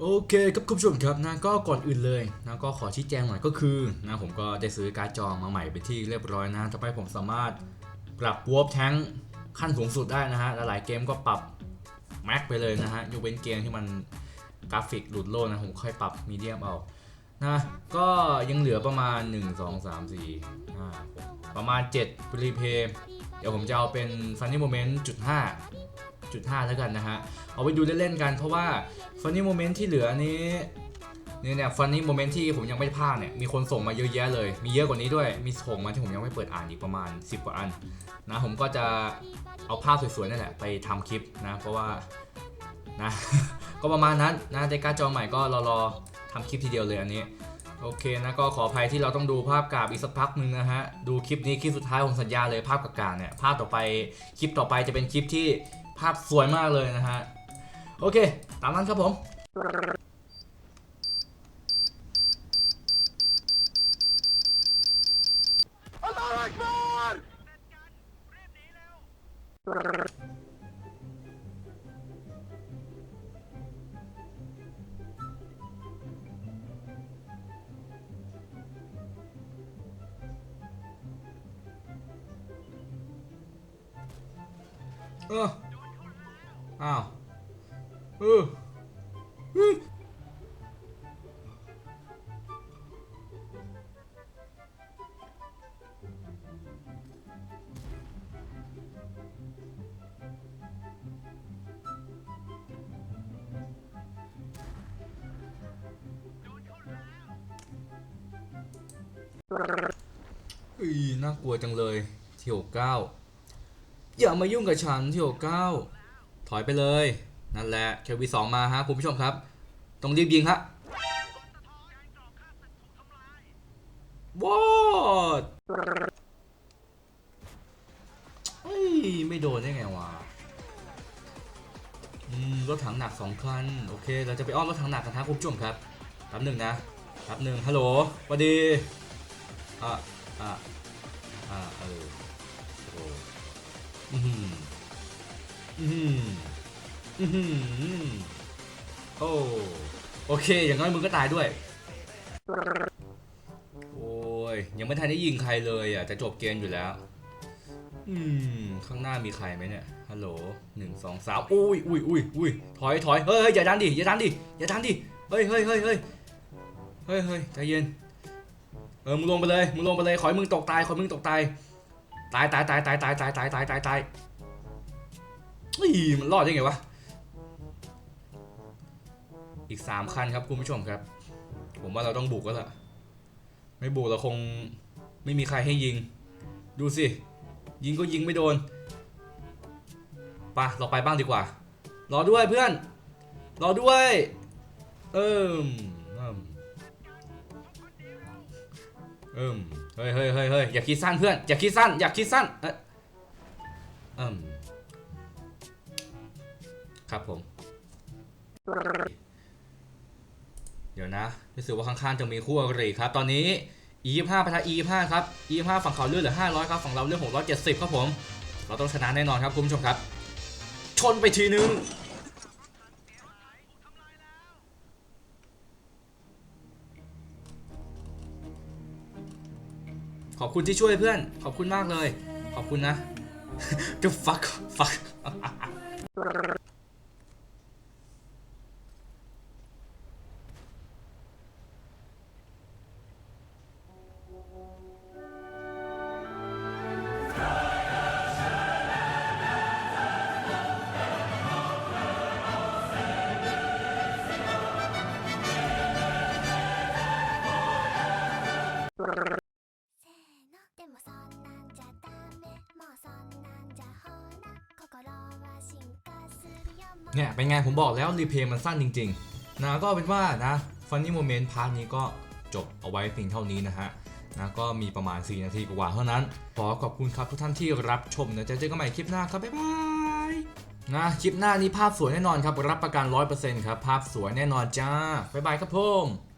โอเคครับคุณผู้ชมครับนะก็ก่อนอื่นเลยนะก็ขอชี้แจงหน่อยก็คือนะผมก็ได้ซื้อการ์ดจอมาใหม่ไปนที่เรียบร้อยนะทำให้ผมสามารถปรับวอร์ปแทงขั้นสูงสุดได้นะฮะหลายเกมก็ปรับแม็กไปเลยนะฮะยกเว้นเกมที่มันกราฟิกหลุดโลกนะผมค่อยปรับมีเดียมเอานะก็ยังเหลือประมาณ 1 2 3 4 5 6ประมาณ7รีเพย์เดี๋ยวผมจะเอาเป็น Funny Moment จุด5 6.5แล้วกันนะฮะ เอาไปดูเล่นๆกันเพราะว่าฟันนี่โมเมนต์ที่เหลือนี้เนี่ยเนี่ยฟันนี่โมเมนต์ที่ผมยังไม่ได้พากเนี่ยมีคนส่งมาเยอะแยะเลย มีเยอะกว่านี้ด้วย มีส่งมาที่ผมยังไม่เปิดอ่านอีกประมาณ 10 กว่าอันนะผมก็จะเอาภาพสวยๆนั่นแหละไปทำคลิปนะเพราะว่านะ ก็ประมาณนั้นนะได้การจอใหม่ก็รอรอทำคลิปทีเดียวเลยอันนี้โอเคนะก็ขออภัยที่เราต้องดูภาพกราบอีกสักพักหนึ่งนะฮะ ดูคลิปนี้คลิปสุดท้ายผมสัญญาเลยภาพกากาเนี่ยภาพต่อไปคลิปต่อไปจะเป็นคลิปที่ ภาพสวยมากเลยนะฮะ โอเค ตามนั้นครับผมเออ อ้าวเอออีน่ากลัวจังเลยเที่ยวเก้าอย่ามายุ่งกับฉันเที่ยวเก้า ถอยไปเลย นั่นแหละเควีสองมาฮะคุณผู้ชมครับ ต้องรีบยิงฮะวอดเฮ้ย ไม่โดนได้ไงวะอืมรถถังหนักสองคัน โอเค เราจะไปอ้อมรถถังหนักกันครับคุณผู้ชมครับแป๊บหนึ่งนะแป๊บหนึ่งฮัลโหลสวัสดีอะอะอะเออโอ้อือหื ออือหืออือหือโอ้โอเค อย่างน้อยมึงก็ตายด้วย โอ้ย ยังไม่ทันได้ยิงใครเลยอะ จะจบเกมอยู่แล้ว อืม ข้างหน้ามีใครไหมเนี่ย ฮัลโหลหนึ่งสองสามอุ้ยอุ้ยอุ้ยอุ้ยถอยถอยเฮ้ยเฮ้ยอย่าดันดิ อย่าดันดิ อย่าดันดิ เฮ้ยเฮ้ยเฮ้ยเฮ้ยเฮ้ยเฮ้ยใจเย็น เออ มึงลงไปเลย มึงลงไปเลย ขอให้มึงตกตาย ขอให้มึงตกตาย ตายตายตายตายตายตายตายตายตายตาย อีมันรอดได้ไงวะ อีกสามคันครับคุณผู้ชมครับ ผมว่าเราต้องบุกแล้วล่ะ ไม่บุกเราคงไม่มีใครให้ยิง ดูสิ ยิงก็ยิงไม่โดนปะเราไปบ้างดีกว่า รอด้วยเพื่อน รอด้วย เอิมเอิมเอิมเฮ้ยเฮ้ยเฮ้ยเฮ้ยอย่าคิดสั้นเพื่อน อย่าคิดสั้น อย่าคิดสั้น เอะเอิ่ม ครับผม เดี๋ยวนะรู้สึกว่าข้างๆจะมีคู่อริครับ ตอนนี้ E25 ปะทะ E25 ครับ E25 ฝั่งเขาเลือดเหลือ 500 ครับ ฝั่งเราเลือด670 ครับผม เราต้องชนะแน่นอนครับคุณผู้ชมครับ ชนไปทีนึงขอบคุณที่ช่วยเพื่อน ขอบคุณมากเลย ขอบคุณนะ ก็ fuck fuck เนี่ยเป็นไงผมบอกแล้วรีเพย์มันสั้นจริงๆนะก็เป็นว่านะฟันนี่โมเมนต์พาร์ทนี้ก็จบเอาไว้เพียงเท่านี้นะฮะนะก็มีประมาณ 4 นาทีกว่าเท่านั้น ขอขอบคุณครับทุกท่านที่รับชมนะจะเจอกันใหม่คลิปหน้าครับ บ๊ายบายนะคลิปหน้านี้ภาพสวยแน่นอนครับ รับประกัน 100%ครับ ภาพสวยแน่นอนจ้า บ๊ายบายครับผม